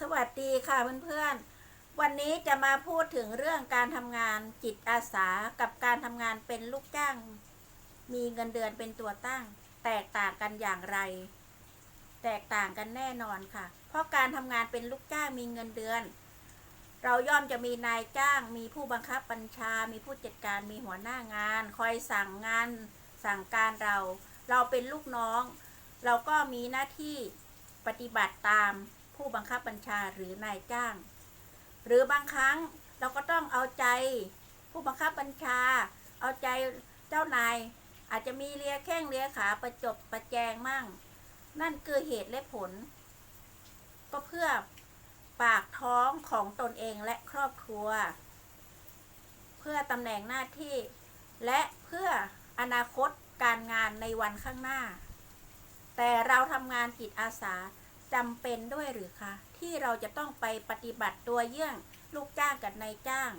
สวัสดีค่ะเพื่อนๆ วันนี้จะมาพูดถึงเรื่องการทำงานจิตอาสากับการทำงานเป็นลูกจ้าง มีเงินเดือนเป็นตัวตั้ง แตกต่างกันอย่างไร แตกต่างกันแน่นอนค่ะ เพราะการทำงานเป็นลูกจ้างมีเงินเดือน เราย่อมจะมีนายจ้าง มีผู้บังคับบัญชา มีผู้จัดการมีหัวหน้างาน คอยสั่งงาน สั่งการเรา เราเป็นลูกน้อง เราก็มีหน้าที่ปฏิบัติตาม ผู้บังคับบัญชาหรือนายจ้าง หรือบางครั้งเราก็ต้องเอาใจ ผู้บังคับบัญชา เอาใจเจ้านาย อาจจะมีเลียแข้งเลียขาประจบประแจงมั่ง นั่นคือเหตุและผล ก็เพื่อปากท้องของตนเองและครอบครัว เพื่อตำแหน่งหน้าที่ และเพื่ออนาคตการงานในวันข้างหน้า แต่เราทำงานจิตอาสา จำเป็นด้วยหรือคะ ที่เราจะต้องไปปฏิบัติตัวเยี่ยงลูกจ้างกับนายจ้าง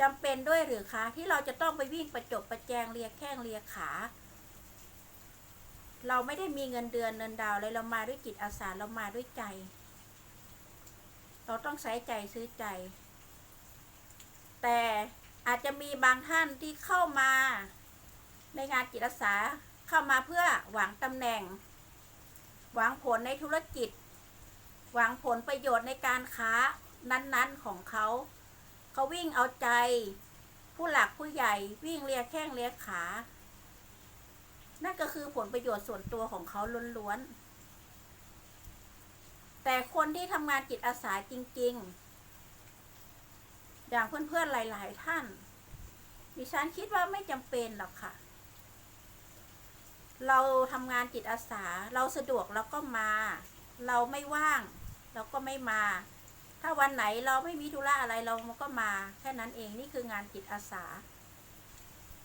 จำเป็นด้วยหรือคะ ที่เราจะต้องไปวิ่งประจบประแจงเลียแข้งเลียขา เราไม่ได้มีเงินเดือนเงินดาวเลยเรามาด้วยจิตอาสาเรามาด้วยใจ เราต้องใช้ใจซื้อใจ แต่อาจจะมีบางท่านที่เข้ามา ในงานจิตอาสาเข้ามาเพื่อหวังตำแหน่ง หวังผลในธุรกิจ หวังผลประโยชน์ในการค้านั้นๆของเขา เขาวิ่งเอาใจ ผู้หลักผู้ใหญ่วิ่งเลียแข้งเลียขา นั่นก็คือผลประโยชน์ส่วนตัวของเขาล้วนๆ แต่คนที่ทำงานจิตอาสาจริง ๆ อย่างเพื่อนๆหลาย ๆ ท่าน ดิฉันคิดว่าไม่จำเป็นหรอกค่ะ เราทำงานจิตอาสา เราสะดวกเราก็มา เราไม่ว่าง เราก็ไม่มา ถ้าวันไหนเราไม่มีธุระอะไรเราก็มาแค่นั้นเองนี่คืองานจิตอาสา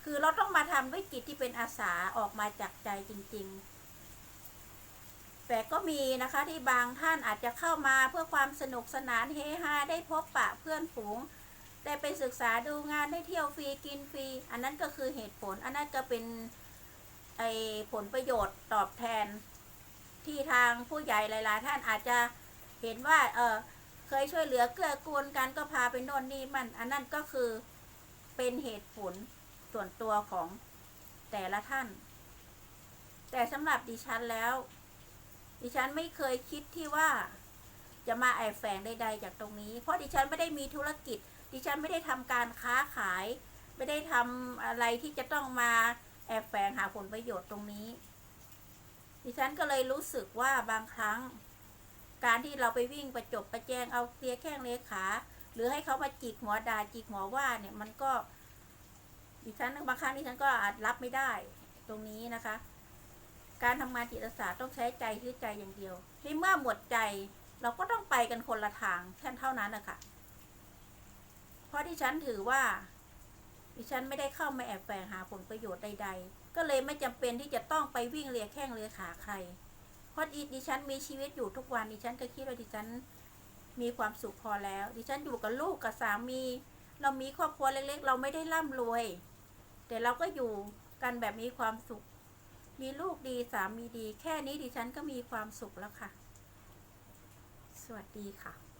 คือเราต้องมาทำด้วยจิตที่เป็นอาสาออกมาจากใจจริง ๆ แต่ก็มีนะคะที่บางท่านอาจจะเข้ามาเพื่อความสนุกสนานเฮฮาได้พบปะเพื่อนฝูงได้ไปศึกษาดูงานได้เที่ยวฟรีกินฟรี อันนั้นก็คือเหตุผล อันนั้นก็เป็น ไอผลประโยชน์ตอบแทน ที่ทางผู้ใหญ่หลาย ๆ ท่านอาจจะเห็นว่า เออเคยช่วยเหลือเกื้อกูลกันก็พาไปโน่นนี่มัน อันนั้นก็คือเป็นเหตุผลส่วนตัวของแต่ละท่าน แต่สำหรับดิฉันแล้ว ดิฉันไม่เคยคิดที่ว่าจะมาแอบแฝงใด ๆ จากตรงนี้ เพราะดิฉันไม่ได้มีธุรกิจ ดิฉันไม่ได้ทำการค้าขาย ไม่ได้ทำอะไรที่จะต้องมา แอบแฝงหาผลประโยชน์ตรงนี้ ดิฉันก็เลยรู้สึกว่าบางครั้ง การที่เราไปวิ่งประจบประแจงเอาเลียแข้งเลขา หรือให้เขามาจิกหัวด่าจิกหัวว่าเนี่ยมันก็ ดิฉันบางครั้งดิฉันก็อาจรับไม่ได้ตรงนี้นะคะ การทำงานจิตอาสาต้องใช้ใจซื้อใจอย่างเดียวในเมื่อหมดใจเราก็ต้องไปกันคนละทางแค่เท่านั้นนะคะเพราะดิฉันถือว่า ดิฉันไม่ได้เข้ามาแอบแฝงหาผลประโยชน์ใด ๆ ก็เลยไม่จำเป็นที่จะต้องไปวิ่งเลียแข้งเลียขาใคร เพราะดิฉันมีชีวิตอยู่ทุกวันดิฉันก็คิดว่าดิฉันมีความสุขพอแล้ว ดิฉันอยู่กับลูกกับสามี เรามีครอบครัวเล็ก ๆ เราไม่ได้ร่ำรวย แต่เราก็อยู่กันแบบมีความสุข มีลูกดีสามีดี แค่นี้ดิฉันก็มีความสุขแล้วค่ะ สวัสดีค่ะ